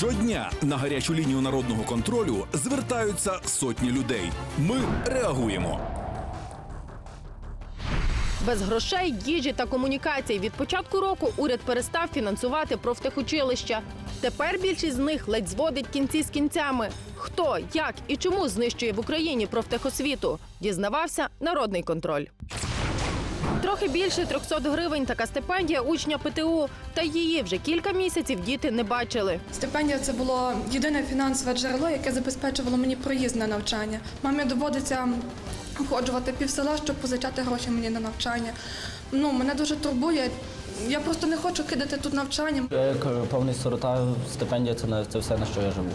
Щодня на гарячу лінію народного контролю звертаються сотні людей. Ми реагуємо. Без грошей, їжі та комунікацій від початку року уряд перестав фінансувати профтехучилища. Тепер більшість з них ледь зводить кінці з кінцями. Хто, як і чому знищує в Україні профтехосвіту, дізнавався народний контроль. Трохи більше 300 гривень така стипендія учня ПТУ. Та її вже кілька місяців діти не бачили. Стипендія це було єдине фінансове джерело, яке забезпечувало мені проїзд на навчання. Мамі доводиться обходжувати півсела, щоб позичати гроші мені на навчання. Ну, мене дуже турбує. Я просто не хочу кидати тут навчання. Я як е, повний сирота, стипендія це, на- це все, на що я живу.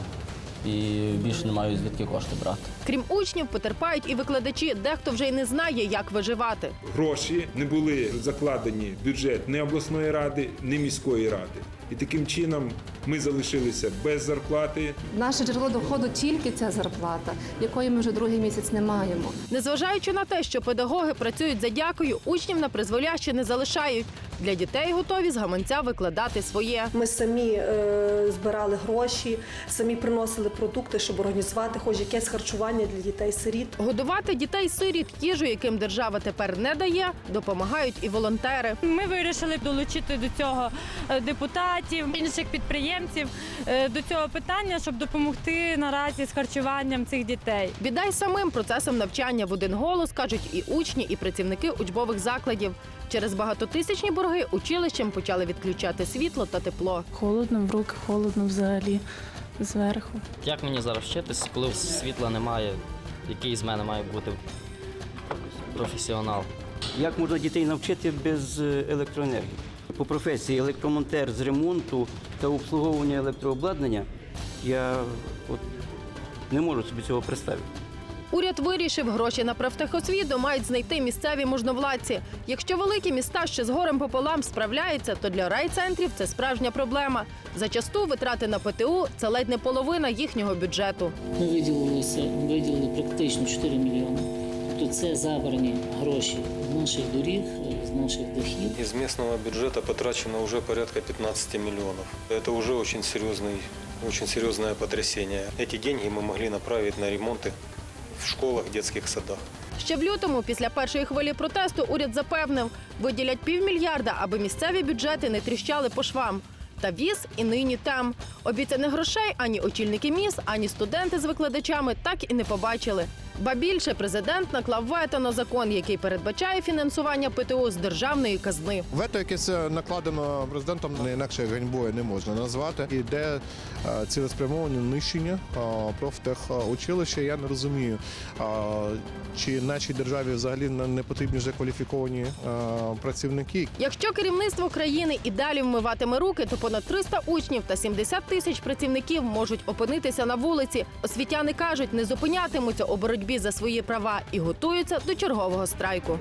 І більше не маю звідки кошти брати. Крім учнів, потерпають і викладачі. Дехто вже й не знає, як виживати. гроші не були закладені в бюджет ні обласної ради, ні міської ради. І таким чином ми залишилися без зарплати, Наше джерело доходу тільки ця зарплата, якої ми вже другий місяць не маємо. Незважаючи на те, що педагоги працюють за дякою, учнів на призволяще не залишають. Для дітей готові з гаманця викладати своє. Ми самі е, збирали гроші, самі приносили продукти, щоб організувати хоч якесь харчування для дітей-сиріт. Годувати дітей сиріт їжу, яким держава тепер не дає, допомагають і волонтери. Ми вирішили долучити до цього е, депутатів, інших підприємців е, до цього питання, щоб допомогти наразі з харчуванням цих дітей. Біда й самим процесом навчання в один голос кажуть і учні, і працівники учбових закладів. Через багатотисячні борги училищем почали відключати світло та тепло. Холодно в руки, холодно взагалі зверху. Як мені зараз вчитись, коли світла немає, який з мене має бути професіонал? Як можна дітей навчити без е, електроенергії? По професії електромонтер з ремонту та обслуговування електрообладнання я от не можу собі цього представити. Уряд вирішив, гроші на профтехосвіту мають знайти місцеві можновладці. Якщо великі міста ще з горем пополам справляються, то для райцентрів це справжня проблема. Зачасту витрати на ПТУ це ледь не половина їхнього бюджету. Ми виділилися, виділили практично 4 мільйони. Тобто це забрані гроші з наших доріг, з наших дохід. Из местного бюджета потрачено уже порядка 15 миллионов. Это уже очень серьезный, очень серьезное потрясение. Эти деньги мы могли направить на ремонты школах, дитячих садах. Ще в лютому, після першої хвилі протесту, уряд запевнив, виділять півмільярда, аби місцеві бюджети не тріщали по швам. Та віз і нині там. Обіцяних грошей ані очільники міст, ані студенти з викладачами так і не побачили. Ба більше президент наклав вето на закон, який передбачає фінансування ПТУ з державної казни. Вето, яке накладено президентом, не інакше ганьбою не можна назвати. Іде е, цілеспрямоване нищення е, профтехучилища. Я не розумію, е, чи нашій державі взагалі не потрібні вже кваліфіковані працівники. Якщо керівництво країни і далі вмиватиме руки, то понад 300 учнів та 70 тисяч працівників можуть опинитися на вулиці. Освітяни кажуть, не зупинятимуться у боротьбі за свої права і готуються до чергового страйку.